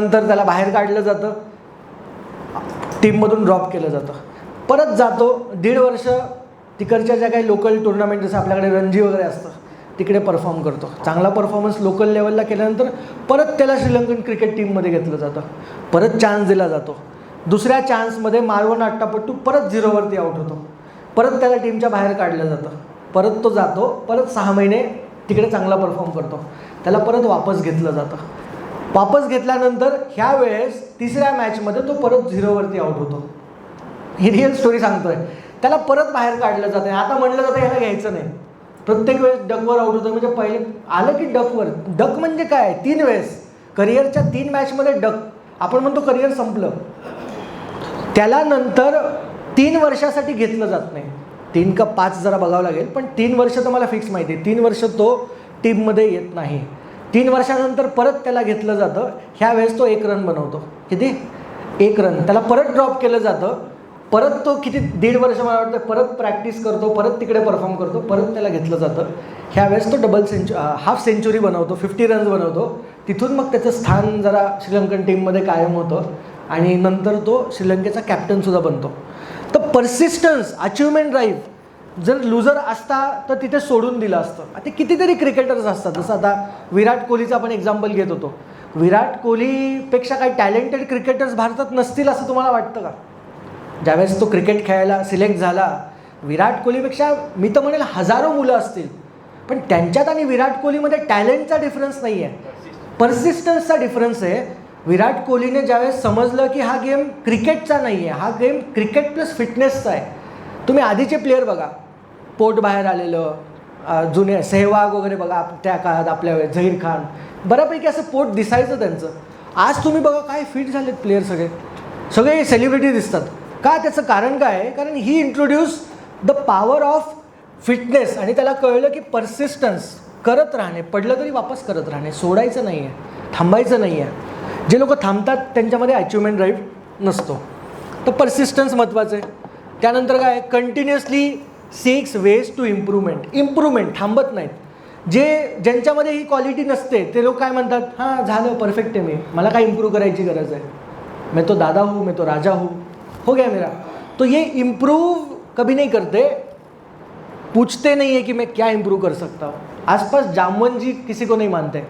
नंतर त्याला बाहेर काढलं जातं. टीममधून ड्रॉप केलं जातं. परत जातो. दीड वर्ष तिकडच्या ज्या काही लोकल टुर्नामेंट जसं आपल्याकडे रणजी वगैरे असतं तिकडे परफॉर्म करतो. चांगला परफॉर्मन्स लोकल लेवलला केल्यानंतर परत त्याला श्रीलंकन क्रिकेट टीममध्ये घेतलं जातं. परत चान्स दिला जातो. दुसऱ्या चान्समध्ये मालवण अट्टापट्टू परत झिरोवरती आउट होतो. परत त्याला टीमच्या बाहेर काढलं जातं. परत तो जातो. परत सहा महिने तिकडे चांगला परफॉर्म करतो. त्याला परत वापस घेतलं जातं. वापस घेतल्यानंतर ह्या वेळेस तिसऱ्या मॅचमध्ये तो परत झिरोवरती आउट होतो. ही रिअल स्टोरी सांगतोय. त्याला परत बाहेर काढलं जातं आता म्हणलं जातं ह्याला घ्यायचं नाही. प्रत्येक वेळेस डकवर आउट होतं म्हणजे पहिले आलं की डकवर डक म्हणजे काय? तीन वेळेस. करिअरच्या तीन मॅचमध्ये डक आपण म्हणतो करिअर संपलं. त्याला नंतर तीन वर्षासाठी घेतलं जात नाही. तीन का पाच जरा बघावं लागेल. पण तीन वर्ष तर मला फिक्स माहिती आहे. तीन वर्ष तो टीममध्ये येत नाही. तीन वर्षानंतर परत त्याला घेतलं जातं. ह्या वेळेस तो एक रन बनवतो. किती? एक रन त्याला परत ड्रॉप केलं जातं. परत तो किती? दीड वर्ष मला वाटतं परत प्रॅक्टिस करतो परत तिकडे परफॉर्म करतो परत त्याला घेतलं जातं. ह्यावेळेस तो डबल सेंचु हाफ सेंचुरी बनवतो फिफ्टी रन्स बनवतो. तिथून मग त्याचं स्थान जरा श्रीलंकन टीममध्ये कायम होतं आणि नंतर तो श्रीलंकेचा कॅप्टनसुद्धा बनतो. तर पर्सिस्टन्स अचिव्हमेंट ड्राईव्ह जर लुझर असता तर तिथे सोडून दिलं असतं. ते कितीतरी क्रिकेटर्स असतात. जसं आता विराट कोहलीचं आपण एक्झाम्पल घेत होतो. विराट कोहलीपेक्षा काही टॅलेंटेड क्रिकेटर्स भारतात नसतील असं तुम्हाला वाटतं का? ज्यावेळेस तो क्रिकेट खेळायला सिलेक्ट झाला विराट कोहलीपेक्षा मी तर म्हणेल हजारो मुलं असतील. पण त्यांच्यात आणि विराट कोहलीमध्ये टॅलेंटचा डिफरन्स नाही आहे. पर्सिस्टन्सचा डिफरन्स आहे. विराट कोहलीने ज्यावेळेस समजलं की हा गेम क्रिकेटचा नाही आहे हा गेम क्रिकेट प्लस फिटनेसचा आहे. तुम्ही आधीचे प्लेयर बघा. पोट बाहेर आलेलं जुने सेहवाग वगैरे बघा त्या काळात आपल्या वेळेस झहीर खान. बऱ्यापैकी असं पोट दिसायचं त्यांचं. आज तुम्ही बघा काय फिट झालेत प्लेयर सगळे. सगळे सेलिब्रिटी दिसतात. का त्याचं कारण काय? आहे कारण ही introduce the power of fitness आणि त्याला कळलं की परसिस्टन्स करत राहणे पडलं तरी वापस करत राहणे सोडायचं नाही आहे थांबायचं नाही आहे जे लोक थांबतात त्यांच्यामध्ये अचिव्हमेंट ड्राईव्ह नसतो. तर परसिस्टन्स महत्त्वाचं आहे. त्यानंतर काय? Continuously six ways to improvement improvement थांबत नाहीत. जे ज्यांच्यामध्ये ही क्वालिटी नसते ते लोक काय म्हणतात हां झालं परफेक्ट आहे मी. मला काय इम्प्रूव्ह करायची गरज आहे? मैं तो दादा हूँ मैं तो राजा हूँ. हो गया मेरा. तो ये इम्प्रूव कभी नहीं करते. पूछते नहीं है कि मैं क्या इम्प्रूव कर सकता हूँ. आसपास जामवन जी किसी को नहीं मानते.